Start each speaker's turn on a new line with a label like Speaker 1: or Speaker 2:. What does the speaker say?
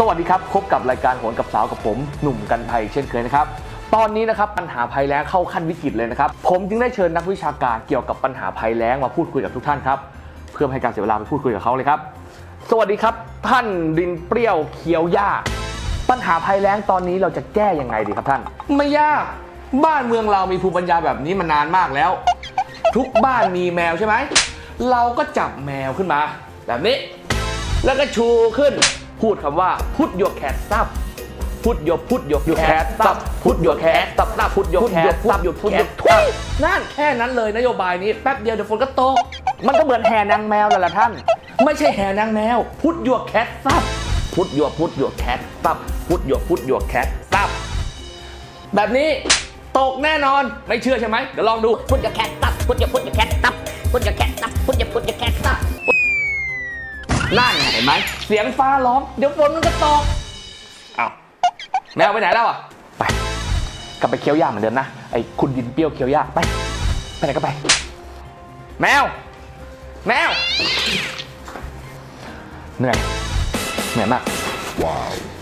Speaker 1: สวัสดีครับพบกับรายการโหนกับสาวกับผม หนุ่มกันภัยเช่นเคยนะครับ ตอนนี้นะครับปัญหาภัยแล้งเข้าขั้นวิกฤตเลยนะครับ ผมจึงได้เชิญนักวิชาการเกี่ยวกับปัญหาภัยแล้งมาพูดคุยกับทุกท่านครับ เพื่อให้การเสียเวลาไปพูดคุยกับเขาเลยครับ สวัสดีครับ ท่านดินเปรี้ยวเคี้ยวหญ้าปัญหาภัยแล้งตอนนี้เราจะแก้ยังไงดีครับท่าน ไม่ยากบ้านเมืองเรามีภูมิปัญญาแบบนี้มานานมากแล้ว ทุกบ้านมีแมวใช่ไหมเราก็จับแมวขึ้นมา แบบนี้ แล้วก็ชูขึ้น พูดคำว่า put your cat up put your put your cat up put your cat up หน้า put your cat up put your ทุยนั่นแค่นั้นเลยนโยบายนี้แป๊บเดียวเดี๋ยวฝนก็ตกมันก็เหมือนแห่นางแมวนั่นแหละท่าน ไม่ใช่แห่นางแมว put your cat up put your put your cat up put your put your cat up แบบนี้ตกแน่นอนไม่เชื่อใช่ไหมเดี๋ยวลองดู
Speaker 2: put your cat up put your put your cat up put your cat up put your put your cat up
Speaker 1: นั่นไงเห็นไหมเสียงฟ้าร้องเดี๋ยวฝนมันก็ตกเอาแมวไปไหนแล้วอะไป กลับไปเคี้ยวหญ้าเหมือนเดิมนะไอ้คุณดินเปรี้ยวเคี้ยวหญ้าไปไปไหนก็ไป แมว แมว เหนื่อยเหนื่อยมาก
Speaker 3: Wow.